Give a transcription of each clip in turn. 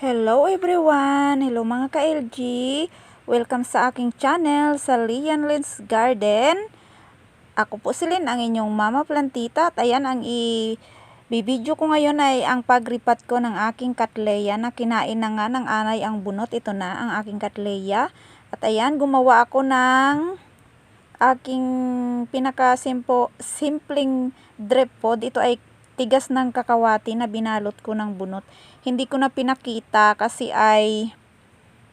Hello everyone! Hello mga ka-LG! Welcome sa aking channel sa Lian Lens Garden. Ako po si Lynn, ang inyong mama plantita at ayan ang i bibidyo ko ngayon ay ang pagripat ko ng aking katleya na kinain na nga ng anay ang bunot. Ito na ang aking katleya. At ayan, gumawa ako ng aking pinaka simpleng drip pod. Ito ay tigas ng kakawati na binalot ko ng bunot. Hindi ko na pinakita kasi ay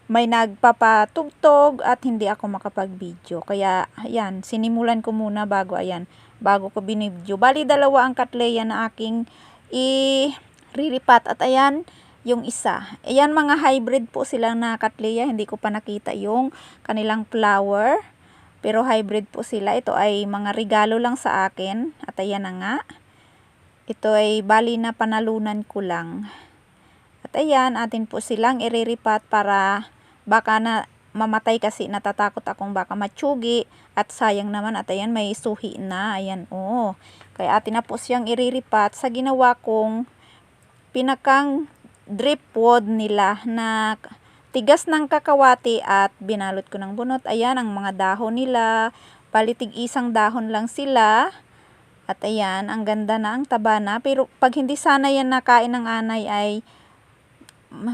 may nagpapatugtog at hindi ako makapag-video. Kaya, ayan, sinimulan ko muna bago, ayan, bago ko binidyo. Bali, dalawa ang katleya na aking i-riripat. At ayan, yung isa. Ayan, mga hybrid po silang na katleya. Hindi ko pa nakita yung kanilang flower. Pero hybrid po sila. Ito ay mga regalo lang sa akin. At ayan na nga. Ito ay bali na panalunan ko lang. At ayan, atin po silang iriripat para baka na mamatay kasi natatakot akong baka matsugi at sayang naman at ayan may suhi na. Ayan, oh. Kaya atin na po siyang iriripat sa ginawa kong pinakang drip wood nila na tigas ng kakawati at binalot ko ng bunot. Ayan ang mga dahon nila. Palitig isang dahon lang sila. At ayan, ang ganda na, ang taba na. Pero pag hindi sana yan nakain ng anay ay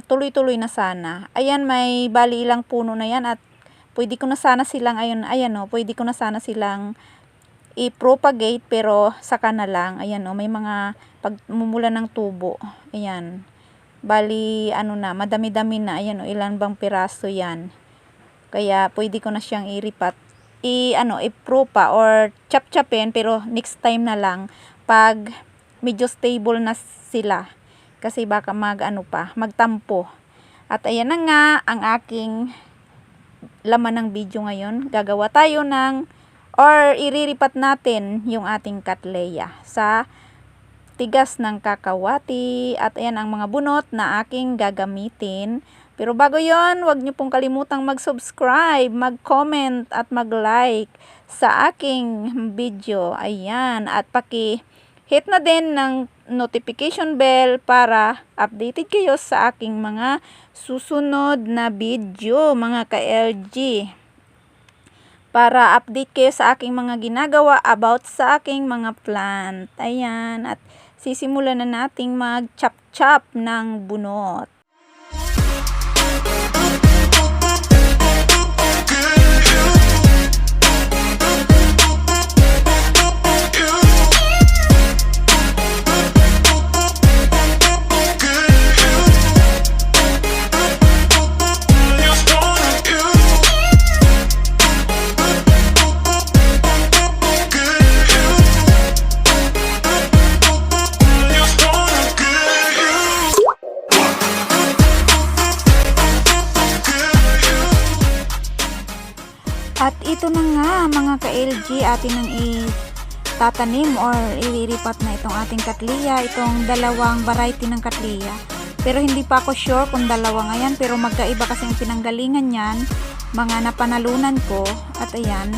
tuloy-tuloy na sana. Ayan, may bali ilang puno na yan at pwede ko na sana silang, ayun, ayan o, pwede ko na sana silang i-propagate pero saka na lang. Ayan o, may mga pagmumula ng tubo. Ayan. Bali, ano na, madami-dami na. Ayan o, ilan bang piraso yan. Kaya pwede ko na siyang iripat i ano i-propa or chap-chapin pero next time na lang pag medyo stable na sila kasi baka mag ano pa magtampo. At ayan na nga ang aking laman ng video ngayon. Gagawa tayo ng or iriripat natin yung ating katleya sa tigas ng kakawati. At ayan ang mga bunot na aking gagamitin pero bago yon, huwag niyo pong kalimutang mag-subscribe, mag-comment at mag-like sa aking video. Ayan, at paki-hit na din ng notification bell para updated kayo sa aking mga susunod na video, mga ka-LG. Para update kayo sa aking mga ginagawa about sa aking mga plant. Ayan, at sisimulan na nating mag-chop-chop ng bunot. ka-LG atin nang itatanim or ililipat na itong ating katliya, itong dalawang variety ng katliya. Pero hindi pa ako sure kung dalawa nga yan, pero magkaiba kasi ang pinanggalingan yan, mga napanalunan ko, at ayan,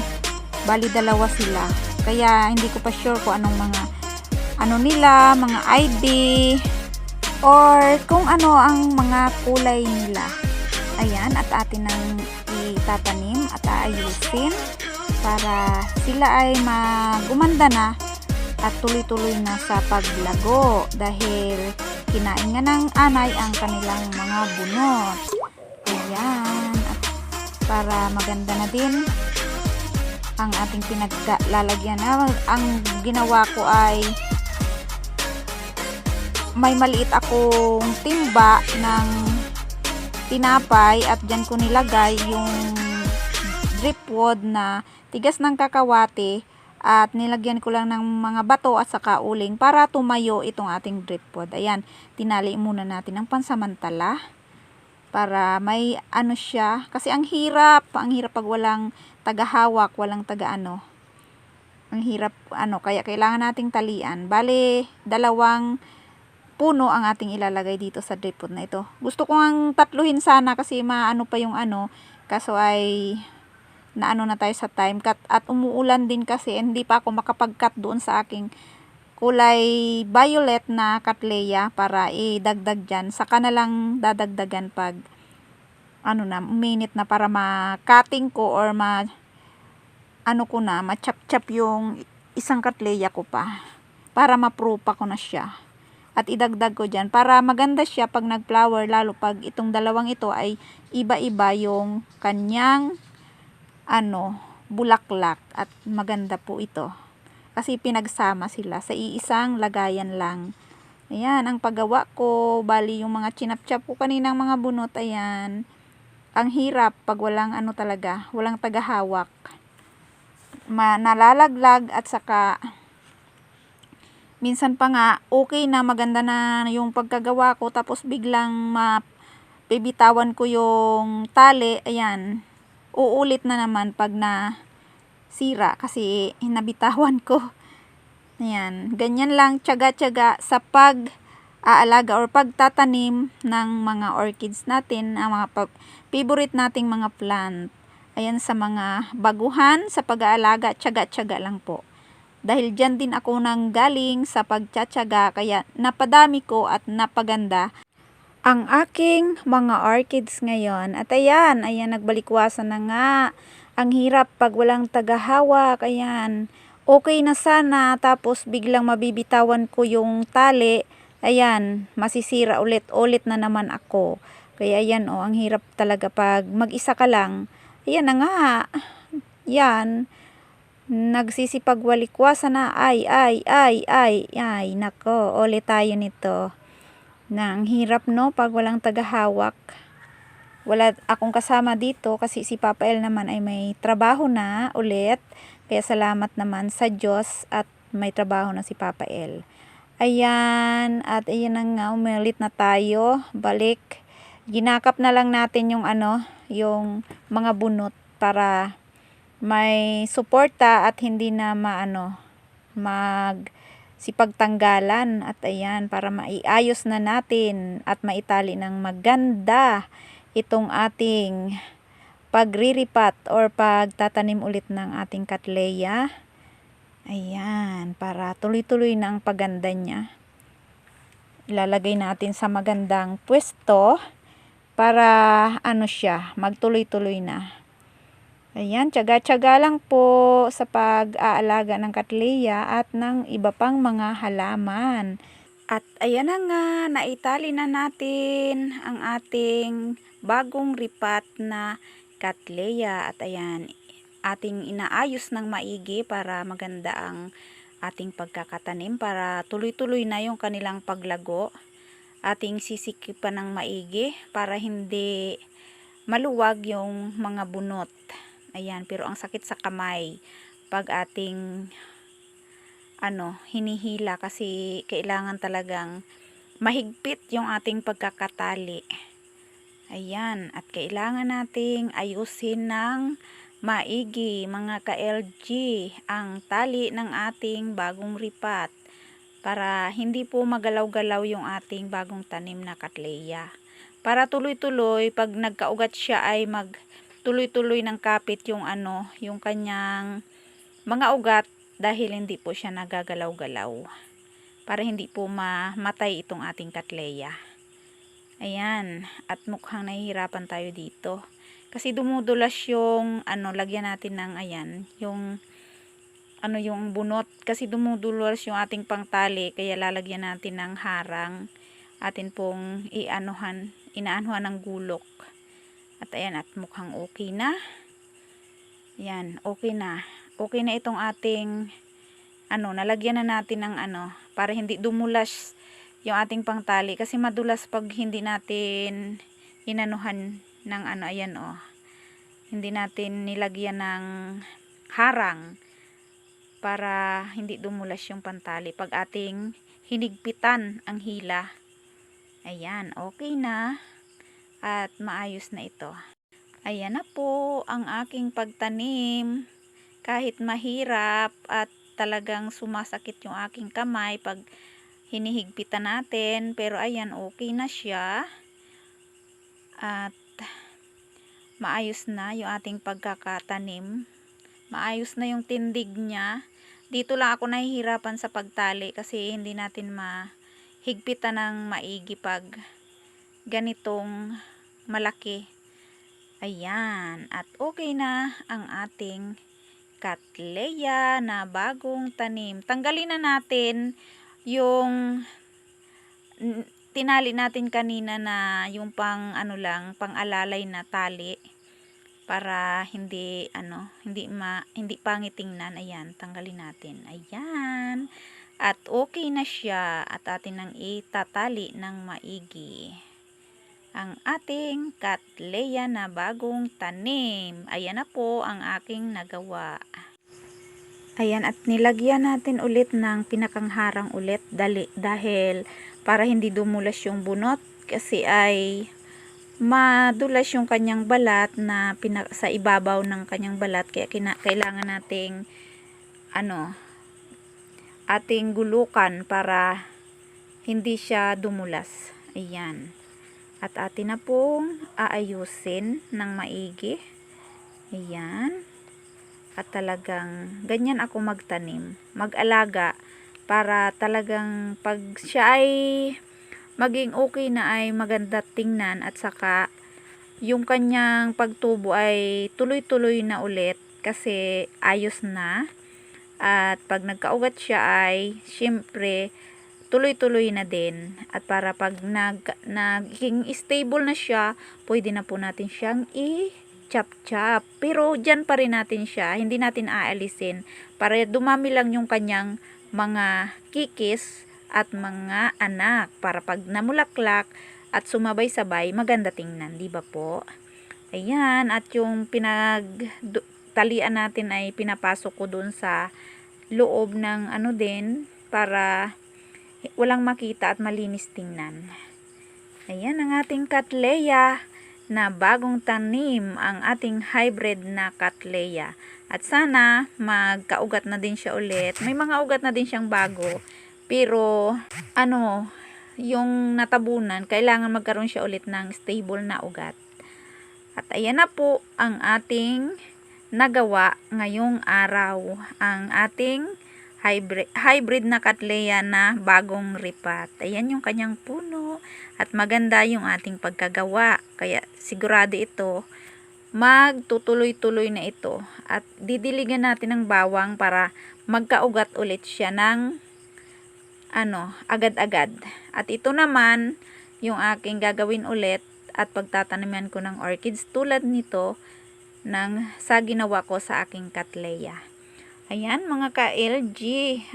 bali dalawa sila. Kaya hindi ko pa sure kung anong mga ano nila, mga ID, or kung ano ang mga kulay nila. Ayan, at atin nang itatanim at aayusin para sila ay magumanda na at tuloy-tuloy na sa paglago dahil kinain nga ng anay ang kanilang mga bunot. Ayan. At para maganda na din ang ating pinaglalagyan. Ang ginawa ko ay may maliit akong timba ng tinapay at dyan ko nilagay yung drip wood na tigas ng kakawati at nilagyan ko lang ng mga bato at saka uling para tumayo itong ating drip wood. Ayan, tinali muna natin ng pansamantala para may ano siya. Kasi ang hirap, ang hirap pag walang tagahawak, walang taga ano. Ang hirap ano, kaya kailangan nating talian. Bale, dalawang puno ang ating ilalagay dito sa drip pot na ito. Gusto ko ang tatluhin sana kasi maano pa yung ano, kaso ay naano na tayo sa time cut at umuulan din kasi hindi pa ako makapag-cut doon sa aking kulay violet na katleya para idagdag dyan. Saka na lang dadagdagan pag ano na, minute na para ma-cutting ko or ma ano ko na, ma-chop-chop yung isang katleya ko pa. Para ma-prupa ko na siya. At idagdag ko dyan para maganda siya pag nag-flower lalo pag itong dalawang ito ay iba-iba yung kanyang ano, bulaklak at maganda po ito. Kasi pinagsama sila sa iisang lagayan lang. Ayan, ang paggawa ko, bali yung mga chinap-chap ko kaninang mga bunot, ayan. Ang hirap pag walang ano talaga, walang tagahawak. Ma nalalaglag at saka minsan pa nga okay na maganda na yung pagkagawa ko tapos biglang mapibitawan ko yung tali, ayan. Uulit na naman pag na sira kasi nabitawan ko. Ayan, ganyan lang tiyaga-tiyaga sa pag aalaga or pagtatanim ng mga orchids natin, ang mga favorite nating mga plant. Ayan sa mga baguhan sa pag-aalaga, tiyaga-tiyaga lang po. Dahil dyan din ako nang galing sa pagtsatsaga kaya napadami ko at napaganda ang aking mga orchids ngayon. At ayan, ayan nagbalikwasan na nga. Ang hirap pag walang tagahawak, ayan. Okay na sana tapos biglang mabibitawan ko yung tali. Ayan, masisira ulit-ulit na naman ako. Kaya ayan oh, ang hirap talaga pag mag-isa ka lang. Ayan na nga. Yan. Nagsisipagwalikwasan na. Ay, ay, ay, ay. Ay, nako. Ulit tayo nito. Na ang hirap no pag walang tagahawak. Wala akong kasama dito kasi si Papa El naman ay may trabaho na ulit. Kaya salamat naman sa Diyos at may trabaho na si Papa El. Ayan, at ayan na nga, umilit na tayo. Balik. Ginakap na lang natin yung ano, yung mga bunot para may suporta at hindi na maano, mag sipagtanggalan at ayan para maiayos na natin at maitali ng maganda itong ating pagriripat or pagtatanim ulit ng ating katleya. Ayan, para tuloy-tuloy na ang paganda niya. Ilalagay natin sa magandang pwesto para ano siya, magtuloy-tuloy na. Ayan, tiyaga-tiyaga lang po sa pag-aalaga ng katleya at ng iba pang mga halaman. At ayan na nga, naitali na natin ang ating bagong ripat na katleya. At ayan, ating inaayos ng maigi para maganda ang ating pagkakatanim para tuloy-tuloy na yung kanilang paglago. Ating sisikipan ng maigi para hindi maluwag yung mga bunot. Ayan, pero ang sakit sa kamay pag ating ano, hinihila kasi kailangan talagang mahigpit yung ating pagkakatali. Ayan, at kailangan nating ayusin ng maigi mga ka-LG ang tali ng ating bagong ripat para hindi po magalaw-galaw yung ating bagong tanim na katleya. Para tuloy-tuloy, pag nagkaugat siya ay mag tuloy-tuloy ng kapit yung ano, yung kanyang mga ugat dahil hindi po siya nagagalaw-galaw. Para hindi po mamatay itong ating katleya. Ayan, at mukhang nahihirapan tayo dito. Kasi dumudulas yung ano, lagyan natin ng ayan, yung ano yung bunot kasi dumudulas yung ating pangtali kaya lalagyan natin ng harang atin pong ianuhan inaanuhan ng gulok at ayan at mukhang okay na. Yan okay na. Okay na itong ating ano nalagyan na natin ng ano para hindi dumulas yung ating pangtali. Kasi madulas pag hindi natin inanuhan ng ano ayan oh. Hindi natin nilagyan ng harang para hindi dumulas yung pantali. Pag ating hinigpitan ang hila. Ayan okay na at maayos na ito. Ayan na po ang aking pagtanim. Kahit mahirap at talagang sumasakit yung aking kamay pag hinihigpitan natin pero ayan okay na siya. At maayos na yung ating pagkakatanim. Maayos na yung tindig niya. Dito lang ako nahihirapan sa pagtali kasi hindi natin mahigpitan ng maigi pag ganitong malaki. Ayan. At okay na ang ating Cattleya na bagong tanim. Tanggalin na natin yung tinali natin kanina na yung pang ano lang, pang alalay na tali para hindi ano, hindi ma hindi pangit tingnan. Ayan, tanggalin natin. Ayan. At okay na siya at atin nang itatali ng maigi ang ating Cattleya na bagong tanim. Ayan na po ang aking nagawa. Ayan at nilagyan natin ulit ng pinakangharang ulit dali, dahil para hindi dumulas yung bunot kasi ay madulas yung kanyang balat na pina, sa ibabaw ng kanyang balat kaya kina, kailangan nating ano ating gulukan para hindi siya dumulas. Ayan. At atin na pong aayusin ng maigi. Ayan. At talagang ganyan ako magtanim. Mag-alaga para talagang pag siya ay maging okay na ay maganda tingnan at saka yung kanyang pagtubo ay tuloy-tuloy na ulit kasi ayos na. At pag nagkaugat siya ay syempre tuloy-tuloy na din. At para pag nag, naging stable na siya, pwede na po natin siyang i-chop-chop. Pero dyan pa rin natin siya, hindi natin aalisin. Para dumami lang yung kanyang mga kikis at mga anak. Para pag namulaklak at sumabay-sabay, maganda tingnan, di ba po? Ayan, at yung pinag talian natin ay pinapasok ko dun sa loob ng ano din para walang makita at malinis tingnan. Ayan ang ating Cattleya na bagong tanim ang ating hybrid na Cattleya. At sana magkaugat na din siya ulit. May mga ugat na din siyang bago. Pero ano, yung natabunan, kailangan magkaroon siya ulit ng stable na ugat. At ayan na po ang ating nagawa ngayong araw. Ang ating hybrid, hybrid na Cattleya na bagong ripat. Ayan yung kanyang puno at maganda yung ating pagkagawa. Kaya sigurado ito magtutuloy-tuloy na ito at didiligan natin ng bawang para magkaugat ulit siya ng ano, agad-agad. At ito naman yung aking gagawin ulit at pagtataniman ko ng orchids tulad nito ng sa ginawa ko sa aking Cattleya. Ayan mga ka-LG,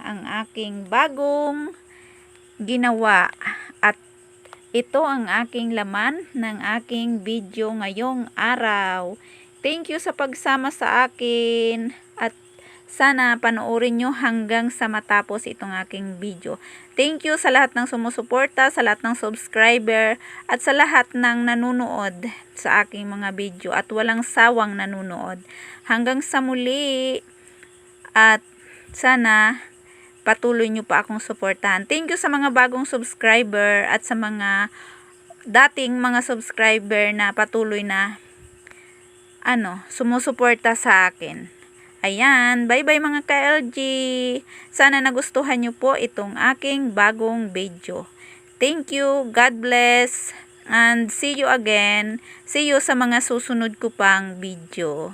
ang aking bagong ginawa. At ito ang aking laman ng aking video ngayong araw. Thank you sa pagsama sa akin. At sana panoorin nyo hanggang sa matapos itong aking video. Thank you sa lahat ng sumusuporta, sa lahat ng subscriber, at sa lahat ng nanonood sa aking mga video at walang sawang nanonood. Hanggang sa muli. At sana patuloy nyo pa akong suportahan. Thank you sa mga bagong subscriber at sa mga dating mga subscriber na patuloy na ano, sumusuporta sa akin. Ayan, bye-bye mga ka-LG. Sana nagustuhan nyo po itong aking bagong video. Thank you, God bless, and see you again. See you sa mga susunod ko pang video.